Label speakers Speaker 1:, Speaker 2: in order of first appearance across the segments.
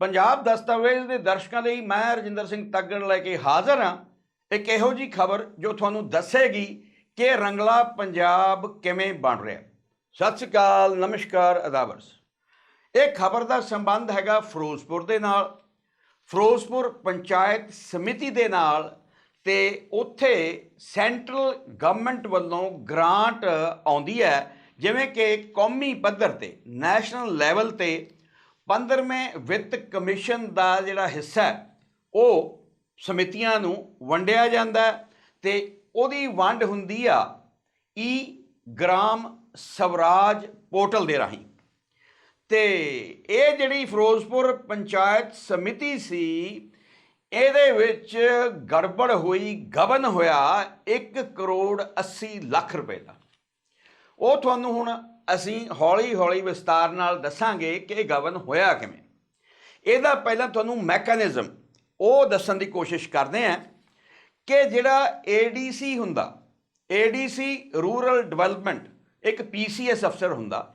Speaker 1: ਪੰਜਾਬ ਦਸਤਾਵੇਜ਼ ਦੇ ਦਰਸ਼ਕਾਂ ਲਈ ਮੈਂ ਰਜਿੰਦਰ ਸਿੰਘ ਤੱਗੜ ਲੈ ਕੇ ਹਾਜ਼ਰ ਹਾਂ। ਇੱਕ ਇਹੋ ਜੀ ਖਬਰ ਜੋ ਤੁਹਾਨੂੰ ਦੱਸੇਗੀ ਕਿ ਰੰਗਲਾ ਪੰਜਾਬ ਕਿਵੇਂ ਬਣ ਰਿਹਾ? ਸਤਿ ਸ਼੍ਰੀ ਅਕਾਲ, ਨਮਸਕਾਰ, ਅਦਾਬਰਸ। ਇਹ ਖਬਰ ਦਾ ਸੰਬੰਧ ਹੈਗਾ ਫਿਰੋਜ਼ਪੁਰ ਦੇ ਨਾਲ। ਫਿਰੋਜ਼ਪੁਰ ਪੰਚਾਇਤ ਸਮਿਤੀ ਦੇ ਨਾਲ ਤੇ ਉੱਥੇ ਸੈਂਟਰਲ ਗਵਰਨਮੈਂਟ ਵੱਲੋਂ ਗ੍ਰਾਂਟ ਆਉਂਦੀ ਹੈ, ਜਿਵੇਂ ਕਿ ਕੌਮੀ ਪੱਧਰ ਤੇ, ਨੈਸ਼ਨਲ ਲੈਵਲ ਤੇ 15ਵੇਂ ਵਿੱਤ ਕਮਿਸ਼ਨ ਦਾ ਜਿਹੜਾ ਹਿੱਸਾ ਉਹ ਸਮਿਤੀਆਂ ਨੂੰ ਵੰਡਿਆ ਜਾਂਦਾ ਹੈ ਤੇ ਉਹਦੀ ਵੰਡ ਹੁੰਦੀ ਆ ਈ ਗ੍ਰਾਮ ਸਵਰਾਜ ਪੋਰਟਲ ਦੇ ਰਾਹੀਂ। ਤੇ ਇਹ ਜਿਹੜੀ ਫਿਰੋਜ਼ਪੁਰ ਪੰਚਾਇਤ ਸਮਿਤੀ ਸੀ, ਇਹਦੇ ਵਿੱਚ ਗੜਬੜ ਹੋਈ, ਗਬਨ ਹੋਇਆ 1 ਕਰੋੜ 80 ਲੱਖ ਰੁਪਏ ਦਾ। ਉਹ ਤੁਹਾਨੂੰ ਹੁਣ ਅਸੀਂ ਹੌਲੀ-ਹੌਲੀ ਵਿਸਤਾਰ ਨਾਲ ਦੱਸਾਂਗੇ ਕਿ ਇਹ ਗਵਨ ਹੋਇਆ ਕਿਵੇਂ। ਇਹਦਾ ਪਹਿਲਾਂ ਤੁਹਾਨੂੰ ਮੈਕੈਨਿਜ਼ਮ, ਉਹ ਦੱਸਣ ਦੀ ਕੋਸ਼ਿਸ਼ ਕਰਦੇ ਹਾਂ ਕਿ ਜਿਹੜਾ ਏਡੀਸੀ ਹੁੰਦਾ ਏਡੀਸੀ ਰੂਰਲ ਡਿਵੈਲਪਮੈਂਟ, ਇੱਕ ਪੀਸੀਐਸ ਅਫਸਰ ਹੁੰਦਾ,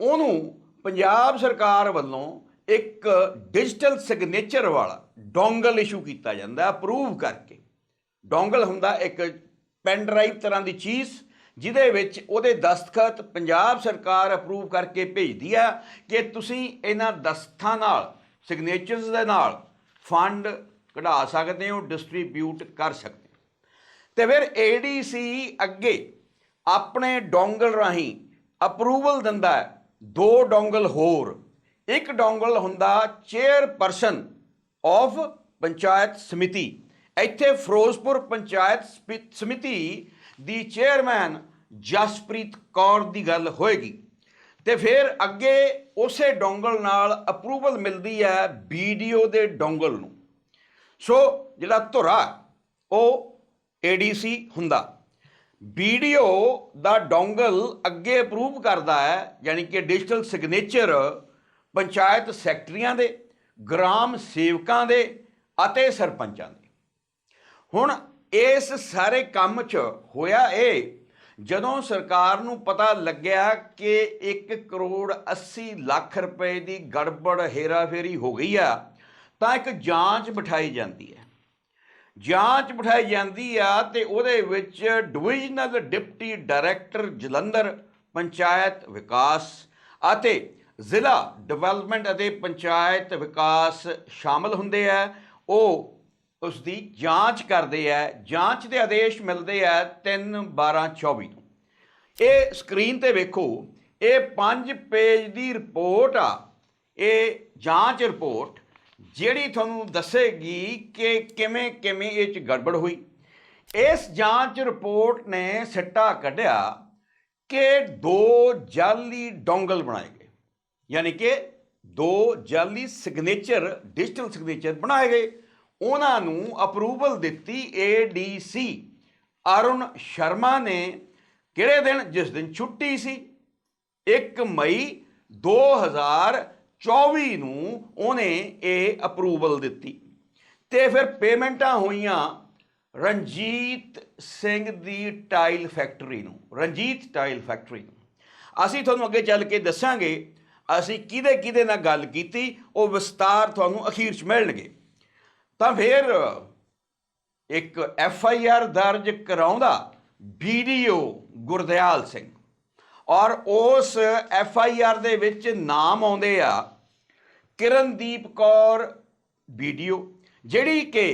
Speaker 1: ਉਹਨੂੰ ਪੰਜਾਬ ਸਰਕਾਰ ਵੱਲੋਂ ਇੱਕ ਡਿਜੀਟਲ ਸਿਗਨੇਚਰ ਵਾਲਾ ਡੋਂਗਲ ਇਸ਼ੂ ਕੀਤਾ ਜਾਂਦਾ, ਅਪਰੂਵ ਕਰਕੇ। ਡੋਂਗਲ ਹੁੰਦਾ ਇੱਕ ਪੈਨ ਡਰਾਈਵ ਤਰ੍ਹਾਂ ਦੀ ਚੀਜ਼ ਜਿਹਦੇ ਵਿੱਚ ਉਹਦੇ ਦਸਤਖਤ ਪੰਜਾਬ ਸਰਕਾਰ ਅਪਰੂਵ ਕਰਕੇ ਭੇਜਦੀ ਆ ਕਿ ਤੁਸੀਂ ਇਹਨਾਂ ਦਸਤਾਂ ਨਾਲ ਸਿਗਨੇਚਰਸ ਦੇ ਨਾਲ ਫੰਡ ਕਢਾ ਸਕਦੇ ਹੋ ਡਿਸਟ੍ਰੀਬਿਊਟ ਕਰ ਸਕਦੇ ਹੋ। ਤੇ ਫਿਰ ਏਡੀਸੀ ਅੱਗੇ ਆਪਣੇ ਡੋਂਗਲ ਰਾਹੀਂ ਅਪਰੂਵਲ ਦਿੰਦਾ ਹੈ, ਦੋ ਡੋਂਗਲ ਹੋਰ। ਇੱਕ ਡੋਂਗਲ ਹੁੰਦਾ ਚੇਅਰਪਰਸਨ ਆਫ ਪੰਚਾਇਤ ਸਮਿਤੀ। ਇੱਥੇ ਫਿਰੋਜ਼ਪੁਰ ਪੰਚਾਇਤ ਸਮਿ- ਸਮਿਤੀ ਦੀ ਚੇਅਰਮੈਨ ਜਸਪ੍ਰੀਤ ਕੌਰ ਦੀ ਗੱਲ ਹੋਏਗੀ। ਤੇ ਫਿਰ ਅੱਗੇ ਉਸੇ ਡੋਂਗਲ ਨਾਲ ਅਪਰੂਵਲ ਮਿਲਦੀ ਹੈ ਵੀਡੀਓ ਦੇ ਡੋਂਗਲ ਨੂੰ। ਸੋ ਜਿਹੜਾ ਧੁਰਾ, ਉਹ ਏਡੀਸੀ ਹੁੰਦਾ। ਵੀਡੀਓ ਦਾ ਡੋਂਗਲ ਅੱਗੇ ਅਪਰੂਵ ਕਰਦਾ ਹੈ, ਯਾਨੀ ਕਿ ਡਿਜੀਟਲ ਸਿਗਨੇਚਰ ਪੰਚਾਇਤ ਸੈਕਟਰੀਆਂ ਦੇ, ਗ੍ਰਾਮ ਸੇਵਕਾਂ ਦੇ ਅਤੇ ਸਰਪੰਚਾਂ ਦੇ। ਹੁਣ ਇਸ ਸਾਰੇ ਕੰਮ 'ਚ ਹੋਇਆ ਇਹ ਜਦੋਂ ਸਰਕਾਰ ਨੂੰ ਪਤਾ ਲੱਗਿਆ ਕਿ 1 ਕਰੋੜ 80 ਲੱਖ ਰੁਪਏ ਦੀ ਗੜਬੜ ਹੇਰਾਫੇਰੀ ਹੋ ਗਈ ਆ, ਤਾਂ ਇੱਕ ਜਾਂਚ ਬਿਠਾਈ ਜਾਂਦੀ ਹੈ। ਜਾਂਚ ਬਿਠਾਈ ਜਾਂਦੀ ਆ ਤੇ ਉਹਦੇ ਵਿੱਚ divisional deputy director Jalandhar, panchayat ਵਿਕਾਸ ਅਤੇ ਜ਼ਿਲ੍ਹਾ ਡਿਵੈਲਪਮੈਂਟ ਅਤੇ ਪੰਚਾਇਤ ਵਿਕਾਸ ਸ਼ਾਮਲ ਹੁੰਦੇ ਆ। ਉਹ ਉਸ ਦੀ ਜਾਂਚ ਕਰਦੇ ਆ ਜਾਂਚ ਦੇ ਆਦੇਸ਼ ਮਿਲਦੇ ਆ 3 12 24 ਤੋਂ। ਇਹ ਸਕਰੀਨ ਤੇ ਵੇਖੋ, ਇਹ 5 ਪੇਜ ਦੀ ਰਿਪੋਰਟ ਆ। ਇਹ ਜਾਂਚ ਰਿਪੋਰਟ ਜਿਹੜੀ ਤੁਹਾਨੂੰ ਦੱਸੇਗੀ ਕਿ ਕਿਵੇਂ ਕਿਵੇਂ ਇਹ ਚ ਗੜਬੜ ਹੋਈ। ਇਸ ਜਾਂਚ ਰਿਪੋਰਟ ਨੇ ਸਿੱਟਾ ਕੱਢਿਆ ਕਿ ਦੋ ਜਾਲੀ ਡੋਂਗਲ ਬਣਾਏ ਗਏ। ਯਾਨੀ ਕਿ ਦੋ ਜਾਲੀ ਸਿਗਨੇਚਰ, ਡਿਜੀਟਲ ਸਿਗਨੇਚਰ ਬਣਾਏ ਗਏ। ਉਹਨਾਂ ਨੂੰ ਅਪਰੂਵਲ ਦਿੱਤੀ ਏਡੀਸੀ ਅਰੁਣ ਸ਼ਰਮਾ ਨੇ ਕਿਹੜੇ ਦਿਨ, ਜਿਸ ਦਿਨ ਛੁੱਟੀ ਸੀ? 1 ਮਈ 2024 ਨੂੰ ਉਹਨੇ ਇਹ ਅਪਰੂਵਲ ਦਿੱਤੀ। ਤੇ ਫਿਰ ਪੇਮੈਂਟਾਂ ਹੋਈਆਂ ਰਣਜੀਤ ਸਿੰਘ ਦੀ ਟਾਈਲ ਫੈਕਟਰੀ ਨੂੰ, ਰਣਜੀਤ ਟਾਈਲ ਫੈਕਟਰੀ ਨੂੰ। ਅਸੀਂ ਤੁਹਾਨੂੰ ਅੱਗੇ ਚੱਲ ਕੇ ਦੱਸਾਂਗੇ, ਅਸੀਂ ਕਿਹਦੇ ਕਿਹਦੇ ਨਾਲ ਗੱਲ ਕੀਤੀ, ਉਹ ਵਿਸਤਾਰ ਤੁਹਾਨੂੰ ਅਖੀਰ 'ਚ ਮਿਲਣਗੇ। ਤਾਂ ਫਿਰ ਇੱਕ ਐਫ ਆਈ ਆਰ ਦਰਜ ਕਰਾਉਂਦਾ ਵੀਡੀਓ ਗੁਰਦਿਆਲ ਸਿੰਘ। ਔਰ ਉਸ ਐਫ ਆਈ ਆਰ ਦੇ ਵਿੱਚ ਨਾਮ ਆਉਂਦੇ ਆ ਕਿਰਨਦੀਪ ਕੌਰ ਵੀਡੀਓ ਜਿਹੜੀ ਕਿ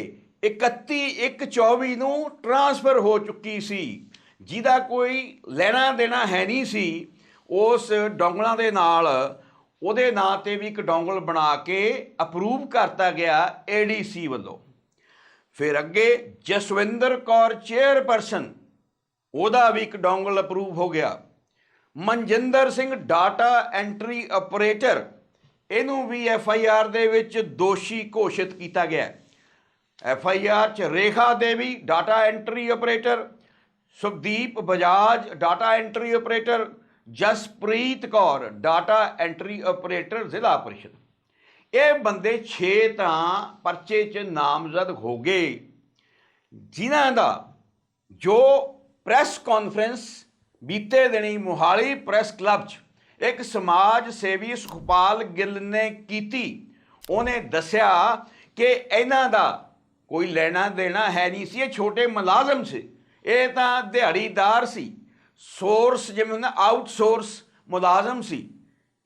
Speaker 1: 31 124 ਨੂੰ ਟਰਾਂਸਫਰ ਹੋ ਚੁੱਕੀ ਸੀ। ਜਿਹਦਾ ਕੋਈ ਲੈਣਾ ਦੇਣਾ ਹੈ ਨਹੀਂ ਸੀ, ਉਸ ਡੋਂਗਲਾਂ ਦੇ ਨਾਲ ਉਹਦੇ ਨਾਂ ਤੇ ਵੀ ਇੱਕ ਡੋਂਗਲ ਬਣਾ ਕੇ ਅਪਰੂਵ ਕਰਤਾ ਗਿਆ ਏਡੀਸੀ ਵੱਲੋਂ। ਫਿਰ ਅੱਗੇ ਜਸਵਿੰਦਰ ਕੌਰ ਚੇਅਰਪਰਸਨ ਉਹਦਾ ਵੀ ਇੱਕ ਡੋਂਗਲ ਅਪਰੂਵ ਹੋ ਗਿਆ। Manjinder Singh data entry operator ਇਹਨੂੰ ਵੀ ਐਫ ਆਈ ਆਰ ਦੇ ਵਿੱਚ ਦੋਸ਼ੀ ਘੋਸ਼ਿਤ ਕੀਤਾ ਗਿਆ। ਐਫ ਆਈ ਆਰ ਚ Rekha Devi data entry operator Sukhdeep Bajaj data entry operator Jaspreet Kaur data entry operator Zila Parishad. ਇਹ ਬੰਦੇ 6 ਤਾਂ ਪਰਚੇ 'ਚ ਨਾਮਜ਼ਦ ਹੋ ਗਏ। ਜਿਨ੍ਹਾਂ ਦਾ ਜੋ ਪ੍ਰੈਸ ਕਾਨਫਰੰਸ ਬੀਤੇ ਦਿਨੀ ਮੁਹਾਲੀ ਪ੍ਰੈਸ ਕਲੱਬ 'ਚ ਇੱਕ ਸਮਾਜ ਸੇਵੀ ਸੁਖਪਾਲ ਗਿੱਲ ਨੇ ਕੀਤੀ, ਉਹਨੇ ਦੱਸਿਆ ਕਿ ਇਹਨਾਂ ਦਾ ਕੋਈ ਲੈਣਾ ਦੇਣਾ ਹੈ ਨਹੀਂ ਸੀ, ਇਹ ਛੋਟੇ ਮੁਲਾਜ਼ਮ ਸੀ। ਇਹ ਤਾਂ ਦਿਹਾੜੀਦਾਰ ਸੀ। ਸੋਰਸ ਜਿਵੇਂ ਹੁੰਦਾ ਆਊਟਸੋਰਸ ਮੁਲਾਜ਼ਮ ਸੀ।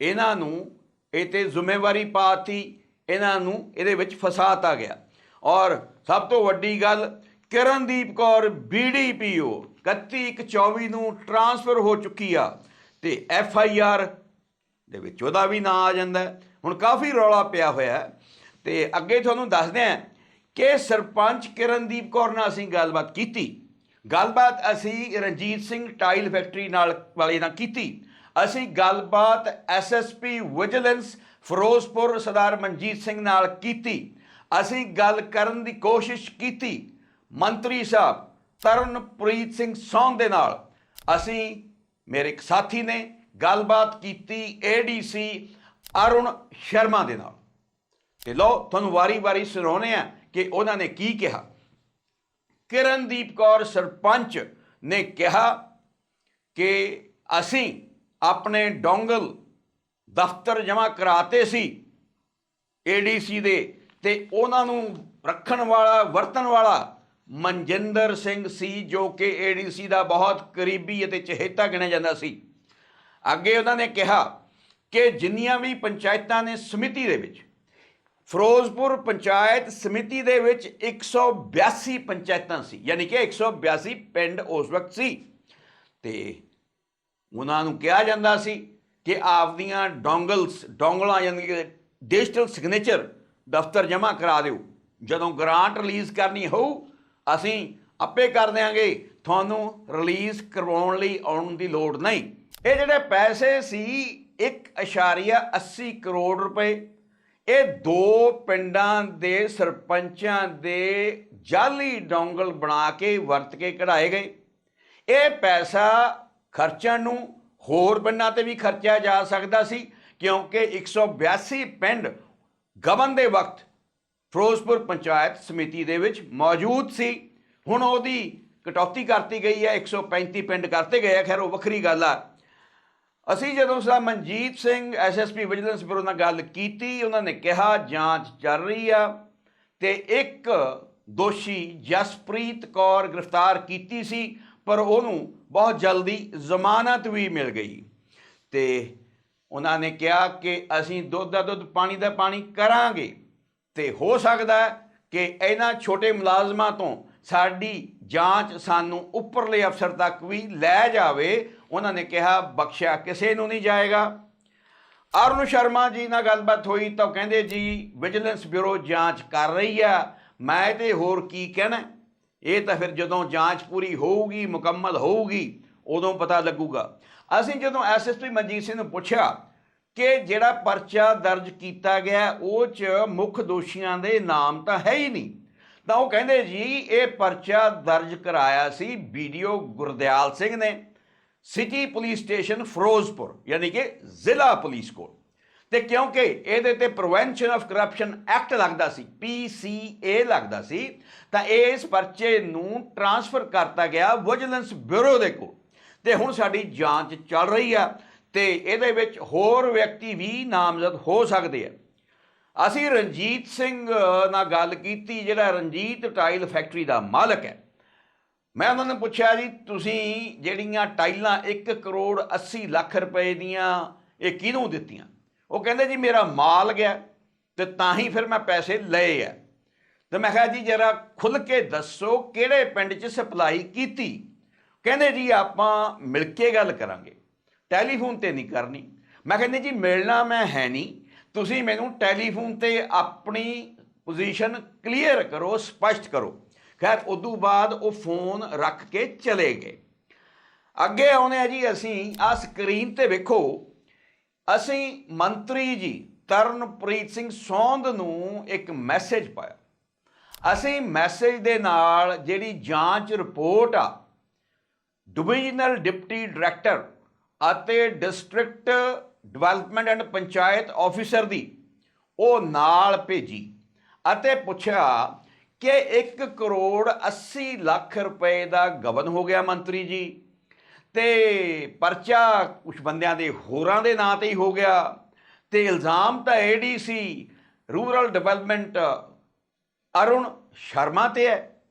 Speaker 1: ਇਹਨਾਂ ਨੂੰ ਇਹ ਤੇ ਜ਼ਿੰਮੇਵਾਰੀ ਪਾਤੀ, ਇਹਨਾਂ ਨੂੰ ਇਹਦੇ ਵਿੱਚ ਫਸਾਤਾ ਗਿਆ। ਔਰ ਸਭ ਤੋਂ ਵੱਡੀ ਗੱਲ, ਕਿਰਨਦੀਪ ਕੌਰ ਬੀਡੀਪੀਓ 31/24 ਨੂੰ ਟਰਾਂਸਫਰ ਹੋ ਚੁੱਕੀ ਆ ਤੇ ਐਫ ਆਈ ਆਰ ਦੇ ਵਿੱਚ ਉਹਦਾ ਵੀ ਨਾਂ ਆ ਜਾਂਦਾ। ਹੁਣ ਕਾਫੀ ਰੌਲਾ ਪਿਆ ਹੋਇਆ ਹੈ। ਤੇ ਅੱਗੇ ਤੁਹਾਨੂੰ ਦੱਸਦੇ ਹਾਂ ਕਿ ਸਰਪੰਚ ਕਿਰਨਦੀਪ ਕੌਰ ਨਾਲ ਅਸੀਂ ਗੱਲਬਾਤ ਕੀਤੀ। ਗੱਲਬਾਤ ਅਸੀਂ ਰਣਜੀਤ ਸਿੰਘ ਟਾਈਲ ਫੈਕਟਰੀ ਨਾਲ ਵਾਲੇ ਨਾਲ ਕੀਤੀ। ਅਸੀਂ ਗੱਲਬਾਤ ਐਸਐਸਪੀ ਵਿਜੀਲੈਂਸ ਫਿਰੋਜ਼ਪੁਰ ਸਰਦਾਰ ਮਨਜੀਤ ਸਿੰਘ ਨਾਲ ਕੀਤੀ। ਅਸੀਂ ਗੱਲ ਕਰਨ ਦੀ ਕੋਸ਼ਿਸ਼ ਕੀਤੀ। ਮੰਤਰੀ ਸਾਹਿਬ ਤਰਨਪ੍ਰੀਤ ਸਿੰਘ ਸੌਂਗ ਦੇ ਨਾਲ ਅਸੀਂ ਮੇਰੇ ਇੱਕ ਸਾਥੀ ਨੇ ਗੱਲਬਾਤ ਕੀਤੀ ਏਡੀਸੀ ਅਰੁਣ ਸ਼ਰਮਾ ਦੇ ਨਾਲ। ਤੇ ਲੋ ਤੁਹਾਨੂੰ ਵਾਰੀ-ਵਾਰੀ ਸੁਣਾਉਣੇ ਆ ਕਿ ਉਹਨਾਂ ਨੇ ਕੀ ਕਿਹਾ। ਕਿਰਨਦੀਪ ਕੌਰ ਸਰਪੰਚ ਨੇ ਕਿਹਾ ਕਿ ਅਸੀਂ ਆਪਣੇ ਡੋਂਗਲ ਦਫ਼ਤਰ ਜਮ੍ਹਾਂ ਕਰਾਤੇ ਸੀ ਏਡੀਸੀ ਦੇ ਤੇ ਉਹਨਾਂ ਨੂੰ ਰੱਖਣ ਵਾਲਾ, ਵਰਤਣ ਵਾਲਾ ਮਨਜਿੰਦਰ ਸਿੰਘ ਸੀ, ਜੋ ਕਿ ਏਡੀਸੀ ਦਾ ਬਹੁਤ ਕਰੀਬੀ ਅਤੇ ਚਹੇਤਾ ਗਿਣਿਆ ਜਾਂਦਾ ਸੀ। ਅੱਗੇ ਉਹਨਾਂ ਨੇ ਕਿਹਾ ਕਿ ਜਿੰਨੀਆਂ ਵੀ ਪੰਚਾਇਤਾਂ ਨੇ ਸਮਿਤੀ ਦੇ ਵਿੱਚ ਫਿਰੋਜ਼ਪੁਰ ਪੰਚਾਇਤ ਸਮਿਤੀ ਦੇ ਵਿੱਚ 182 ਪੰਚਾਇਤਾਂ ਸੀ, ਯਾਨੀ ਕਿ 182 ਪਿੰਡ ਉਸ ਵਕਤ ਸੀ। ਤੇ ਉਹਨਾਂ ਨੂੰ ਕਿਹਾ ਜਾਂਦਾ ਸੀ ਕਿ ਆਪਦੀਆਂ ਡੋਂਗਲਸ, ਡੋਂਗਲਾਂ ਯਾਨੀ ਕਿ ਡਿਜੀਟਲ ਸਿਗਨੇਚਰ ਦਫ਼ਤਰ ਜਮ੍ਹਾਂ ਕਰਾ ਦਿਓ। ਜਦੋਂ ਗ੍ਰਾਂਟ ਰਿਲੀਜ਼ ਕਰਨੀ ਹੋਊ, ਅਸੀਂ ਆਪੇ ਕਰ ਦਿਆਂਗੇ। ਤੁਹਾਨੂੰ ਰਿਲੀਜ਼ ਕਰਵਾਉਣ ਲਈ ਆਉਣ ਦੀ ਲੋੜ ਨਹੀਂ। ਇਹ ਜਿਹੜੇ ਪੈਸੇ ਸੀ 1.80 ਕਰੋੜ ਰੁਪਏ ਇਹ ਦੋ ਪਿੰਡਾਂ ਦੇ ਸਰਪੰਚਾਂ ਦੇ ਜਾਲੀ ਡੋਂਗਲ ਬਣਾ ਕੇ ਵਰਤ ਕੇ ਕਢਾਏ ਗਏ। ਇਹ ਪੈਸਾ ਖਰਚਣ ਨੂੰ ਹੋਰ ਪਿੰਡਾਂ ਤੇ ਵੀ ਖਰਚਿਆ ਜਾ ਸਕਦਾ ਸੀ, ਕਿਉਂਕਿ 182 ਪਿੰਡ ਗਵਨ ਦੇ ਵਕਤ ਫਿਰੋਜ਼ਪੁਰ ਪੰਚਾਇਤ ਸਮਿਤੀ ਦੇ ਵਿੱਚ ਮੌਜੂਦ ਸੀ। ਹੁਣ ਉਹਦੀ ਕਟੌਤੀ ਕਰਤੀ ਗਈ ਹੈ 135 ਪਿੰਡ ਕਰਤੇ ਗਏ ਆ। ਖੈਰ, ਉਹ ਵੱਖਰੀ ਗੱਲ ਆ। ਅਸੀਂ ਜਦੋਂ ਸਾ Manjeet Singh SSP vigilance bureau ਨਾਲ ਗੱਲ ਕੀਤੀ, ਉਹਨਾਂ ਨੇ ਕਿਹਾ, ਜਾਂਚ ਚੱਲ ਰਹੀ ਆ। ਤੇ ਇੱਕ ਦੋਸ਼ੀ ਜਸਪ੍ਰੀਤ ਕੌਰ ਗ੍ਰਿਫਤਾਰ ਕੀਤੀ ਸੀ, ਪਰ ਉਹਨੂੰ ਬਹੁਤ ਜਲਦੀ ਜ਼ਮਾਨਤ ਵੀ ਮਿਲ ਗਈ। ਤੇ ਉਹਨਾਂ ਨੇ ਕਿਹਾ ਕਿ ਅਸੀਂ ਦੁੱਧ ਦਾ ਦੁੱਧ, ਪਾਣੀ ਦਾ ਪਾਣੀ ਕਰਾਂਗੇ। ਤੇ ਹੋ ਸਕਦਾ ਕਿ ਇਹਨਾਂ ਛੋਟੇ ਮੁਲਾਜ਼ਮਾਂ ਤੋਂ ਸਾਡੀ ਜਾਂਚ ਸਾਨੂੰ ਉੱਪਰਲੇ ਅਫਸਰ ਤੱਕ ਵੀ ਲੈ ਜਾਵੇ। ਉਹਨਾਂ ਨੇ ਕਿਹਾ, ਬਖਸ਼ਿਆ ਕਿਸੇ ਨੂੰ ਨਹੀਂ ਜਾਏਗਾ। ਅਰੁਣ ਸ਼ਰਮਾ ਜੀ ਨਾਲ ਗੱਲਬਾਤ ਹੋਈ ਤਾਂ ਉਹ ਕਹਿੰਦੇ, ਜੀ, ਵਿਜੀਲੈਂਸ ਬਿਊਰੋ ਜਾਂਚ ਕਰ ਰਹੀ ਆ। ਮੈਂ ਤੇ ਹੋਰ ਕੀ ਕਹਿਣਾ ਇਹ ਤਾਂ ਫਿਰ ਜਦੋਂ ਜਾਂਚ ਪੂਰੀ ਹੋਊਗੀ, ਮੁਕੰਮਲ ਹੋਊਗੀ, ਉਦੋਂ ਪਤਾ ਲੱਗੂਗਾ। ਅਸੀਂ ਜਦੋਂ ਐਸਐਸਪੀ ਮਨਜੀਤ ਸਿੰਘ ਨੂੰ ਪੁੱਛਿਆ ਕਿ ਜਿਹੜਾ ਪਰਚਾ ਦਰਜ ਕੀਤਾ ਗਿਆ, ਉਹ ਚ ਮੁੱਖ ਦੋਸ਼ੀਆਂ ਦੇ ਨਾਮ ਤਾਂ ਹੈ ਹੀ ਨਹੀਂ, ਤਾਂ ਉਹ ਕਹਿੰਦੇ, ਜੀ, ਇਹ ਪਰਚਾ ਦਰਜ ਕਰਾਇਆ ਸੀ ਵੀਡੀਓ ਗੁਰਦਿਆਲ ਸਿੰਘ ਨੇ। ਸਿਟੀ ਪੁਲਿਸ ਸਟੇਸ਼ਨ ਫਿਰੋਜ਼ਪੁਰ, ਯਾਨੀ ਕਿ ਜ਼ਿਲ੍ਹਾ ਪੁਲਿਸ ਕੋਲ। ਤੇ ਕਿਉਂਕਿ ਇਹਦੇ ਤੇ ਪ੍ਰੀਵੈਂਸ਼ਨ ਆਫ ਕਰਪਸ਼ਨ ਐਕਟ ਲੱਗਦਾ ਸੀ ਪੀਸੀਏ ਲੱਗਦਾ ਸੀ, ਤਾਂ ਇਸ ਪਰਚੇ ਨੂੰ ਟ੍ਰਾਂਸਫਰ ਕਰਤਾ ਗਿਆ ਵਿਜੀਲੈਂਸ ਬਿਊਰੋ ਦੇ ਕੋਲ। ਤੇ ਹੁਣ ਸਾਡੀ ਜਾਂਚ ਚੱਲ ਰਹੀ ਆ, ਤੇ ਇਹਦੇ ਵਿੱਚ ਹੋਰ ਵਿਅਕਤੀ ਵੀ ਨਾਮਜ਼ਦ ਹੋ ਸਕਦੇ ਆ। ਅਸੀਂ ਰਣਜੀਤ ਸਿੰਘ ਨਾਲ ਗੱਲ ਕੀਤੀ, ਜਿਹੜਾ ਰਣਜੀਤ ਟਾਈਲ ਫੈਕਟਰੀ ਦਾ ਮਾਲਕ ਹੈ। ਮੈਂ ਉਹਨਾਂ ਨੂੰ ਪੁੱਛਿਆ ਜੀ, ਤੁਸੀਂ ਜਿਹੜੀਆਂ ਟਾਈਲਾਂ 1 ਕਰੋੜ 80 ਲੱਖ ਰੁਪਏ ਦੀਆਂ, ਇਹ ਕਿਹਨੂੰ ਦਿੱਤੀਆਂ? ਉਹ ਕਹਿੰਦੇ ਜੀ, ਮੇਰਾ ਮਾਲ ਗਿਆ ਤੇ ਤਾਂ ਹੀ ਫਿਰ ਮੈਂ ਪੈਸੇ ਲਏ ਆ। ਤੇ ਮੈਂ ਕਿਹਾ ਜੀ, ਜਰਾ ਖੁੱਲ ਕੇ ਦੱਸੋ ਕਿਹੜੇ ਪਿੰਡ 'ਚ ਸਪਲਾਈ ਕੀਤੀ? ਕਹਿੰਦੇ ਜੀ, ਆਪਾਂ ਮਿਲ ਕੇ ਗੱਲ ਕਰਾਂਗੇ। ਟੈਲੀਫੋਨ ਤੇ ਨਹੀਂ ਕਰਨੀ। ਮੈਂ ਕਹਿੰਦੇ ਜੀ, ਮਿਲਣਾ ਮੈਂ ਹੈ ਨਹੀਂ। ਤੁਸੀਂ ਮੈਨੂੰ ਟੈਲੀਫੋਨ ਤੇ ਆਪਣੀ ਪੋਜੀਸ਼ਨ ਕਲੀਅਰ ਕਰੋ, ਸਪਸ਼ਟ ਕਰੋ। ਖੈਰ, ਉਦੋਂ ਬਾਅਦ ਉਹ ਫੋਨ ਰੱਖ ਕੇ ਚਲੇ ਗਏ। ਅੱਗੇ ਆਉਨੇ ਆ ਜੀ, ਅਸੀਂ ਆ ਸਕਰੀਨ ਤੇ ਵੇਖੋ, ਅਸੀਂ ਮੰਤਰੀ ਜੀ ਤਰਨਪ੍ਰੀਤ ਸਿੰਘ ਸੌਂਦ ਨੂੰ ਇੱਕ ਮੈਸੇਜ ਪਾਇਆ। ਅਸੀਂ ਮੈਸੇਜ ਦੇ ਨਾਲ ਜਿਹੜੀ ਜਾਂਚ ਰਿਪੋਰਟ ਆ ਡਿਵੀਜ਼ਨਲ ਡਿਪਟੀ ਡਾਇਰੈਕਟਰ ਅਤੇ district development and panchayat officer ਦੀ ਉਹ ਨਾਲ ਭੇਜੀ ਅਤੇ ਪੁੱਛਿਆ ਕਿ 1 ਕਰੋੜ 80 ਲੱਖ ਰੁਪਏ ਦਾ ਗਬਨ ਹੋ ਗਿਆ ਮੰਤਰੀ ਜੀ ਤੇ ਪਰਚਾ ਕੁਝ ਬੰਦਿਆਂ ਦੇ ਹੋਰਾਂ ਦੇ ਨਾਂ ਤੇ ਹੀ ਹੋ ਗਿਆ ਤੇ ਇਲਜ਼ਾਮ ਤਾਂ ADC rural development Arun Sharma ਤੇ ਹੈ।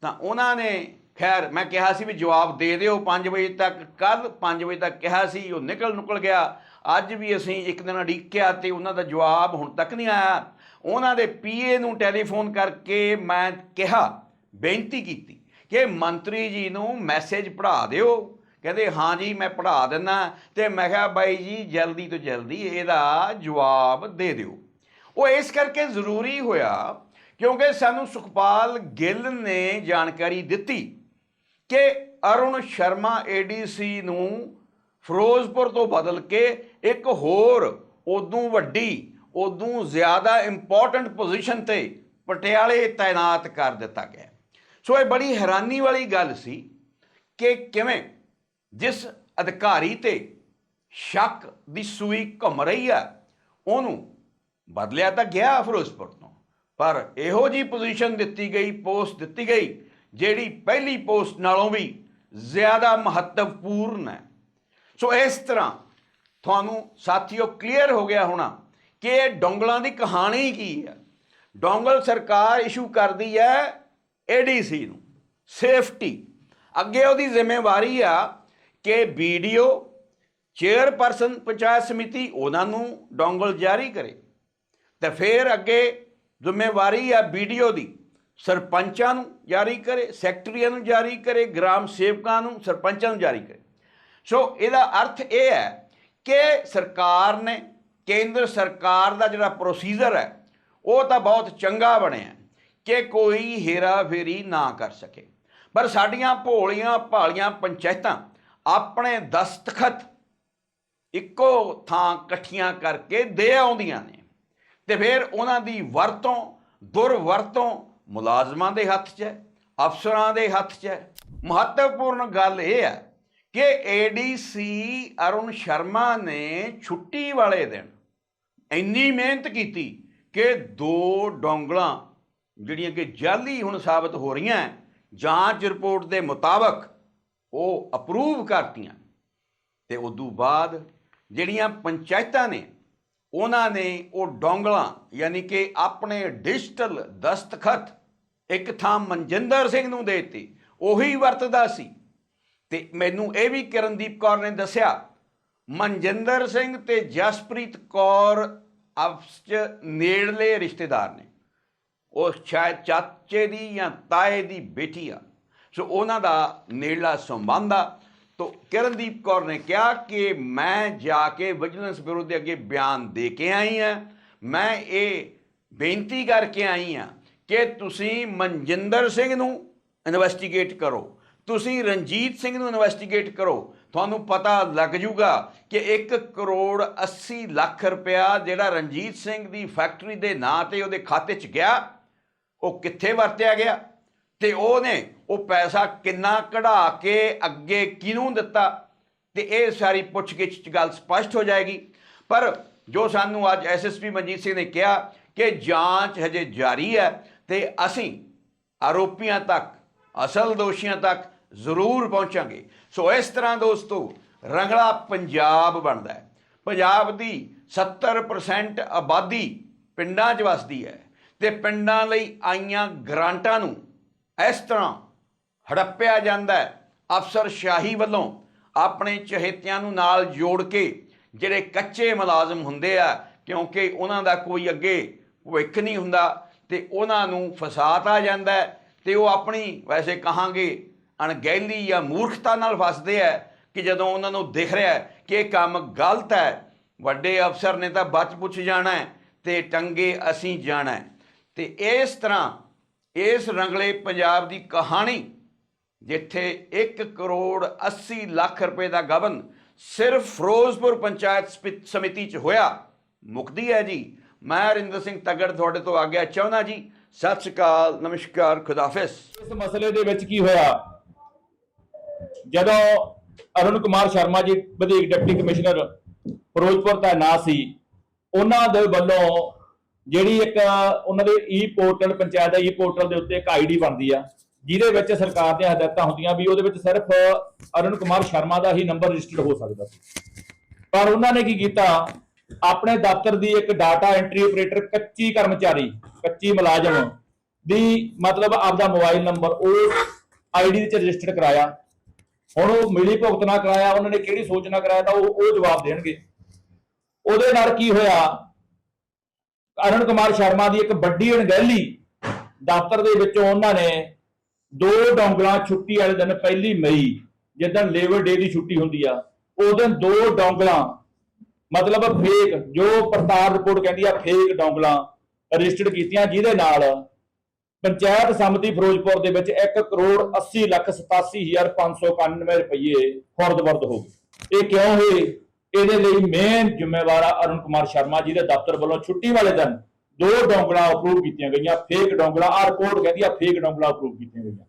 Speaker 1: ਤਾਂ ਉਹਨਾਂ ਨੇ ਖੈਰ ਮੈਂ ਕਿਹਾ ਸੀ ਵੀ ਜਵਾਬ ਦੇ ਦਿਓ 5 ਵਜੇ ਤੱਕ ਕੱਲ 5 ਵਜੇ ਤੱਕ ਕਿਹਾ ਸੀ, ਉਹ ਨਿਕਲ ਨੁਕਲ ਗਿਆ। ਅੱਜ ਵੀ ਅਸੀਂ ਇੱਕ ਦਿਨ ਅੜੀਕਿਆ ਤੇ ਉਹਨਾਂ ਦਾ ਜਵਾਬ ਹੁਣ ਤੱਕ ਨਹੀਂ ਆਇਆ। ਉਹਨਾਂ ਦੇ ਪੀਏ ਨੂੰ ਟੈਲੀਫੋਨ ਕਰਕੇ ਮੈਂ ਕਿਹਾ, ਬੇਨਤੀ ਕੀਤੀ ਕਿ ਮੰਤਰੀ ਜੀ ਨੂੰ ਮੈਸੇਜ ਪੜ੍ਹਾ ਦਿਓ। ਕਹਿੰਦੇ, ਹਾਂ ਜੀ, ਮੈਂ ਪੜ੍ਹਾ ਦਿੰਦਾ ਤੇ ਮੈਂ ਕਿਹਾ, ਬਾਈ ਜੀ, ਜਲਦੀ ਤੋਂ ਜਲਦੀ ਇਹਦਾ ਜਵਾਬ ਦੇ ਦਿਓ। ਉਹ ਇਸ ਕਰਕੇ ਜ਼ਰੂਰੀ ਹੋਇਆ ਕਿਉਂਕਿ ਸਾਨੂੰ ਸੁਖਪਾਲ ਗਿੱਲ ਨੇ ਜਾਣਕਾਰੀ ਦਿੱਤੀ ਕਿ ਅਰੁਣ ਸ਼ਰਮਾ ਏਡੀਸੀ ਨੂੰ ਫਿਰੋਜ਼ਪੁਰ ਤੋਂ ਬਦਲ ਕੇ ਇੱਕ ਹੋਰ ਉਦੋਂ ਵੱਡੀ ਉਦੋਂ ਜ਼ਿਆਦਾ ਇੰਪੋਰਟੈਂਟ ਪੋਜੀਸ਼ਨ ਤੇ ਪਟਿਆਲੇ ਤਾਇਨਾਤ ਕਰ ਦਿੱਤਾ ਗਿਆ। ਸੋ ਇਹ ਬੜੀ ਹੈਰਾਨੀ ਵਾਲੀ ਗੱਲ ਸੀ ਕਿ ਕਿਵੇਂ ਜਿਸ ਅਧਿਕਾਰੀ ਤੇ ਸ਼ੱਕ ਦੀ ਸੂਈ ਘੁੰਮ ਰਹੀ ਆ, ਉਹਨੂੰ ਬਦਲਿਆ ਤਾਂ ਗਿਆ ਫਿਰੋਜ਼ਪੁਰ ਤੋਂ, ਪਰ ਇਹੋ ਜੀ ਪੋਜੀਸ਼ਨ ਦਿੱਤੀ ਗਈ ਪੋਸਟ ਦਿੱਤੀ ਗਈ, ਜਿਹੜੀ ਪਹਿਲੀ ਪੋਸਟ ਨਾਲੋਂ ਵੀ ਜ਼ਿਆਦਾ ਮਹੱਤਵਪੂਰਨ ਹੈ। ਸੋ ਇਸ ਤਰ੍ਹਾਂ ਤੁਹਾਨੂੰ ਸਾਥੀਓ ਕਲੀਅਰ ਹੋ ਗਿਆ ਹੋਣਾ ਕਿ ਇਹ ਡੋਂਗਲਾਂ ਦੀ ਕਹਾਣੀ ਕੀ ਹੈ? ਡੋਂਗਲ ਸਰਕਾਰ ਇਸ਼ੂ ਕਰਦੀ ਹੈ ਏਡੀਸੀ ਨੂੰ ਸੇਫਟੀ ਅੱਗੇ ਉਹਦੀ ਜ਼ਿੰਮੇਵਾਰੀ ਆ ਕਿ ਵੀਡੀਓ ਚੇਅਰਪਰਸਨ ਪੰਚਾਇਤ ਸਮਿਤੀ ਉਹਨਾਂ ਨੂੰ ਡੋਂਗਲ ਜਾਰੀ ਕਰੇ। ਤੇ ਫਿਰ ਅੱਗੇ ਜ਼ਿੰਮੇਵਾਰੀ ਆ ਵੀਡੀਓ ਦੀ, ਸਰਪੰਚਾਂ ਨੂੰ ਜਾਰੀ ਕਰੇ, ਸੈਕਟਰੀਆਂ ਨੂੰ ਜਾਰੀ ਕਰੇ, ਗ੍ਰਾਮ ਸੇਵਕਾਂ ਨੂੰ, ਸਰਪੰਚਾਂ ਨੂੰ ਜਾਰੀ ਕਰੇ। ਸੋ ਇਹਦਾ ਅਰਥ ਇਹ ਹੈ ਕਿ ਸਰਕਾਰ ਨੇ ਕੇਂਦਰ ਸਰਕਾਰ ਦਾ ਜਿਹੜਾ ਪ੍ਰੋਸੀਜਰ ਹੈ, ਉਹ ਤਾਂ ਬਹੁਤ ਚੰਗਾ ਬਣਿਆ ਕਿ ਕੋਈ ਹੇਰਾ ਫੇਰੀ ਨਾ ਕਰ ਸਕੇ। ਪਰ ਸਾਡੀਆਂ ਭੋਲੀਆਂ ਭਾਲੀਆਂ ਪੰਚਾਇਤਾਂ ਆਪਣੇ ਦਸਤਖਤ ਇੱਕੋ ਥਾਂ ਇਕੱਠੀਆਂ ਕਰਕੇ ਦੇ ਆਉਂਦੀਆਂ ਨੇ ਤੇ ਫਿਰ ਉਹਨਾਂ ਦੀ ਵਰਤੋਂ ਦੁਰਵਰਤੋਂ ਮੁਲਾਜ਼ਮਾਂ ਦੇ ਹੱਥ 'ਚ ਹੈ, ਅਫਸਰਾਂ ਦੇ ਹੱਥ 'ਚ ਹੈ। ਮਹੱਤਵਪੂਰਨ ਗੱਲ ਇਹ ਹੈ ਕਿ ਏਡੀਸੀ ਅਰੁਣ ਸ਼ਰਮਾ ਨੇ ਛੁੱਟੀ ਵਾਲੇ ਦਿਨ ਇੰਨੀ ਮਿਹਨਤ ਕੀਤੀ ਕਿ ਦੋ ਡੋਂਗਲਾਂ, ਜਿਹੜੀਆਂ ਕਿ ਜਾਲੀ ਹੁਣ ਸਾਬਤ ਹੋ ਰਹੀਆਂ, ਜਾਂਚ ਰਿਪੋਰਟ ਦੇ ਮੁਤਾਬਕ ਉਹ ਅਪਰੂਵ ਕਰਤੀਆਂ। ਤੇ ਤੋਂ ਬਾਅਦ ਜਿਹੜੀਆਂ ਪੰਚਾਇਤਾਂ ਨੇ, ਉਹਨਾਂ ਨੇ ਉਹ ਡੋਂਗਲਾਂ, ਯਾਨੀ ਕਿ ਆਪਣੇ ਡਿਜੀਟਲ ਦਸਤਖਤ ਇੱਕ ਥਾਂ ਮਨਜਿੰਦਰ ਸਿੰਘ ਨੂੰ ਦੇਤੀ। ਉਹੀ ਵਰਤਦਾ ਸੀ। ਤੇ ਮੈਨੂੰ ਇਹ ਵੀ ਕਿਰਨਦੀਪ ਕੌਰ ਨੇ ਦੱਸਿਆ, ਮਨਜਿੰਦਰ ਸਿੰਘ ਤੇ ਜਸਪ੍ਰੀਤ ਕੌਰ ਆਪਸ ਚ ਨੇੜਲੇ ਰਿਸ਼ਤੇਦਾਰ ਨੇ। ਉਹ ਸ਼ਾਇਦ ਚਾਚੇ ਦੀ ਜਾਂ ਤਾਏ ਦੀ ਬੇਟੀ ਆ। ਸੋ ਉਹਨਾਂ ਦਾ ਨੇੜਲਾ ਸੰਬੰਧ ਆ। ਤੋ ਕਿਰਨਦੀਪ ਕੌਰ ਨੇ ਕਿਹਾ ਕਿ ਮੈਂ ਜਾ ਕੇ ਵਿਜੀਲੈਂਸ ਬਿਊਰੋ ਦੇ ਅੱਗੇ ਬਿਆਨ ਦੇ ਕੇ ਆਈ ਹਾਂ। ਮੈਂ ਇਹ ਬੇਨਤੀ ਕਰਕੇ ਆਈ ਹਾਂ ਕਿ ਤੁਸੀਂ ਮਨਜਿੰਦਰ ਸਿੰਘ ਨੂੰ ਇਨਵੈਸਟੀਗੇਟ ਕਰੋ। ਤੁਸੀਂ ਰਣਜੀਤ ਸਿੰਘ ਨੂੰ ਇਨਵੈਸਟੀਗੇਟ ਕਰੋ। ਤੁਹਾਨੂੰ ਪਤਾ ਲੱਗ ਜੂਗਾ ਕਿ 1 ਕਰੋੜ 80 ਲੱਖ ਰੁਪਇਆ ਜਿਹੜਾ ਰਣਜੀਤ ਸਿੰਘ ਦੀ ਫੈਕਟਰੀ ਦੇ ਨਾਂ ਤੇ ਉਹਦੇ ਖਾਤੇ 'ਚ ਗਿਆ, ਉਹ ਕਿੱਥੇ ਵਰਤਿਆ ਗਿਆ? ਤੇ ਉਹਨੇ ਉਹ ਪੈਸਾ ਕਿੰਨਾ ਕਢਾ ਕੇ ਅੱਗੇ ਕਿਹਨੂੰ ਦਿੱਤਾ? ਤੇ ਇਹ ਸਾਰੀ ਪੁੱਛਗਿੱਛ ਚ ਗੱਲ ਸਪਸ਼ਟ ਹੋ ਜਾਏਗੀ। ਪਰ ਜੋ ਸਾਨੂੰ ਅੱਜ ਐਸਐਸਪੀ ਮਨਜੀਤ ਸਿੰਘ ਨੇ ਕਿਹਾ ਕਿ ਜਾਂਚ ਹਜੇ ਜਾਰੀ ਹੈ ਤੇ ਅਸੀਂ ਆਰੋਪੀਆਂ ਤੱਕ, ਅਸਲ ਦੋਸ਼ੀਆਂ ਤੱਕ ਜ਼ਰੂਰ ਪਹੁੰਚਾਂਗੇ। ਸੋ ਇਸ ਤਰ੍ਹਾਂ ਦੋਸਤੋ, ਰੰਗਲਾ ਪੰਜਾਬ ਬਣਦਾ ਹੈ। ਪੰਜਾਬ ਦੀ 70% ਆਬਾਦੀ ਪਿੰਡਾਂ 'ਚ ਵਸਦੀ ਹੈ ਤੇ ਪਿੰਡਾਂ ਲਈ ਆਈਆਂ ਗ੍ਰਾਂਟਾਂ ਨੂੰ ਇਸ ਤਰ੍ਹਾਂ ਹੜੱਪਿਆ ਜਾਂਦਾ ਹੈ। ਅਫਸਰ ਸ਼ਾਹੀ ਵੱਲੋਂ ਆਪਣੇ ਚਹੇਤਿਆਂ ਨੂੰ ਨਾਲ ਜੋੜ ਕੇ ਜਿਹੜੇ ਕੱਚੇ ਮੁਲਾਜ਼ਮ ਹੁੰਦੇ ਆ, ਕਿਉਂਕਿ ਉਹਨਾਂ ਦਾ ਕੋਈ ਅੱਗੇ ਭਵਿੱਖ ਨਹੀਂ ਹੁੰਦਾ ਤੇ ਉਹਨਾਂ ਨੂੰ ਫਸਾਤਾ ਜਾਂਦਾ ਹੈ ਤੇ ਉਹ ਆਪਣੀ, ਵੈਸੇ ਕਹਾਂਗੇ ਅਣਗਹਿਲੀ ਜਾਂ ਮੂਰਖਤਾ ਨਾਲ ਫਸਦੇ ਆ ਕਿ ਜਦੋਂ ਉਹਨਾਂ ਨੂੰ ਦਿਖ ਰਿਹਾ ਕਿ ਇਹ ਕੰਮ ਗਲਤ ਹੈ, ਵੱਡੇ ਅਫਸਰ ਨੇ ਤਾਂ ਬਚ ਪੁੱਛ ਜਾਣਾ ਹੈ ਤੇ ਟੰਗੇ ਅਸੀਂ ਜਾਣਾ ਹੈ। ਤੇ ਇਸ ਤਰ੍ਹਾਂ ਇਸ ਰੰਗਲੇ ਪੰਜਾਬ ਦੀ ਕਹਾਣੀ, ਜਿੱਥੇ 1 ਕਰੋੜ 80 ਲੱਖ ਰੁਪਏ ਦਾ ਗਬਨ ਸਿਰਫ ਫਿਰੋਜ਼ਪੁਰ ਪੰਚਾਇਤ ਸਮਿ- ਸਮਿਤੀ 'ਚ ਹੋਇਆ, ਮੁਕਦੀ ਹੈ ਜੀ। ਮੈਂ ਹਰਿੰਦਰ ਸਿੰਘ ਤਗੜ ਤੁਹਾਡੇ ਤੋਂ ਆਗਿਆ ਚਾਹੁੰਦਾ ਜੀ। ਸਤਿ ਸ਼੍ਰੀ ਅਕਾਲ, ਨਮਸਕਾਰ ਖੁਦਾਫਿਸ
Speaker 2: ਇਸ ਮਸਲੇ ਦੇ ਵਿੱਚ ਕੀ ਹੋਇਆ? ਜਦੋਂ ਅਰੁਣ ਕੁਮਾਰ ਸ਼ਰਮਾ ਜੀ, ਵਧੀਕ ਡਿਪਟੀ ਕਮਿਸ਼ਨਰ ਫਿਰੋਜ਼ਪੁਰ ਦਾ ਨਾਂ ਸੀ, ਉਹਨਾਂ ਦੇ ਵੱਲੋਂ ਜਿਹੜੀ ਇੱਕ, ਉਹਨਾਂ ਦੇ ਈ ਪੋਰਟਲ ਪੰਚਾਇਤ ਦਾ ਈ ਪੋਰਟਲ ਦੇ ਉੱਤੇ ਇੱਕ ਆਈਡੀ ਬਣਦੀ ਆ, ਜਿਹਦੇ ਵਿੱਚ ਸਰਕਾਰ ਦੀਆਂ ਹਦਾਇਤਾਂ ਹੁੰਦੀਆਂ ਵੀ ਉਹਦੇ ਵਿੱਚ ਸਿਰਫ ਅਰੁਣ ਕੁਮਾਰ ਸ਼ਰਮਾ ਦਾ ਹੀ ਨੰਬਰ ਰਜਿਸਟਰਡ ਹੋ ਸਕਦਾ ਸੀ। ਪਰ ਉਹਨਾਂ ਨੇ ਕੀ ਕੀਤਾ, ਆਪਣੇ ਦਫ਼ਤਰ ਦੀ ਇੱਕ ਡਾਟਾ ਐਂਟਰੀ ਆਪਰੇਟਰ ਕੱਚੀ ਕਰਮਚਾਰੀ, ਕੱਚੀ ਮੁਲਾਜ਼ਮ ਦੀ ਮਤਲਬ ਆਪਦਾ ਮੋਬਾਈਲ ਨੰਬਰ ਉਹ ਆਈਡੀ ਚ ਰਜਿਸਟਰ ਕਰਾਇਆ। ਹੁਣ ਉਹ ਮਿਲੀ ਭੁਗਤ ਨਾ ਕਰਾਇਆ, ਉਹਨਾਂ ਨੇ ਕਿਹੜੀ ਸੋਚ ਨਾ ਕਰਾਇਆ ਤਾਂ ਉਹ ਉਹ ਜਵਾਬ ਦੇਣਗੇ। ਉਹਦੇ ਨਾਲ ਕੀ ਹੋਇਆ? ਅਰੁਣ ਕੁਮਾਰ ਸ਼ਰਮਾ ਦੀ ਇੱਕ ਵੱਡੀ ਅਣਗਹਿਲੀ ਦਫ਼ਤਰ ਦੇ ਵਿੱਚੋਂ ਉਹਨਾਂ ਨੇ ਦੋ ਡੋਂਗਲਾਂ ਛੁੱਟੀ ਵਾਲੇ ਦਿਨ ਪਹਿਲੀ ਮਈ, ਜਿੱਦਣ ਲੇਬਰ ਡੇ ਦੀ ਛੁੱਟੀ ਹੁੰਦੀ ਆ ਉਸ ਦਿਨ ਦੋ ਡੋਂਗਲਾਂ, ਮਤਲਬ ਫੇਕ, ਜੋ ਪੜਤਾਲ ਰਿਪੋਰਟ ਕਹਿੰਦੀ ਆ, ਫੇਕ ਡੋਂਗਲਾਂ ਰਜਿਸਟਰਡ ਕੀਤੀਆਂ, ਜਿਹਦੇ ਨਾਲ ਪੰਚਾਇਤ ਸਮਿਤੀ ਫਿਰੋਜ਼ਪੁਰ ਦੇ ਵਿੱਚ 1 ਕਰੋੜ 80 ਲੱਖ 87591 ਰੁਪਏ ਖੁਰਦ-ਵਰਦ ਹੋ ਗਏ। ਇਹ ਕਿਉਂ ਹੋਏ? ਇਹਦੇ ਲਈ ਮੇਨ ਜ਼ਿੰਮੇਵਾਰ ਆ ਅਰੁਣ ਕੁਮਾਰ ਸ਼ਰਮਾ ਜੀ ਦੇ ਦਫ਼ਤਰ ਵੱਲੋਂ ਛੁੱਟੀ ਵਾਲੇ ਦਿਨ ਦੋ ਡੋਂਗਲਾਂ ਅਪਰੂਵ ਕੀਤੀਆਂ ਗਈਆਂ, ਫੇਕ ਡੋਂਗਲਾਂ ਆ ਰਿਪੋਰਟ ਕਹਿੰਦੀ ਆ, ਫੇਕ ਡੋਂਗਲਾਂ ਅਪਰੂਵ ਕੀਤੀਆਂ ਗਈਆਂ।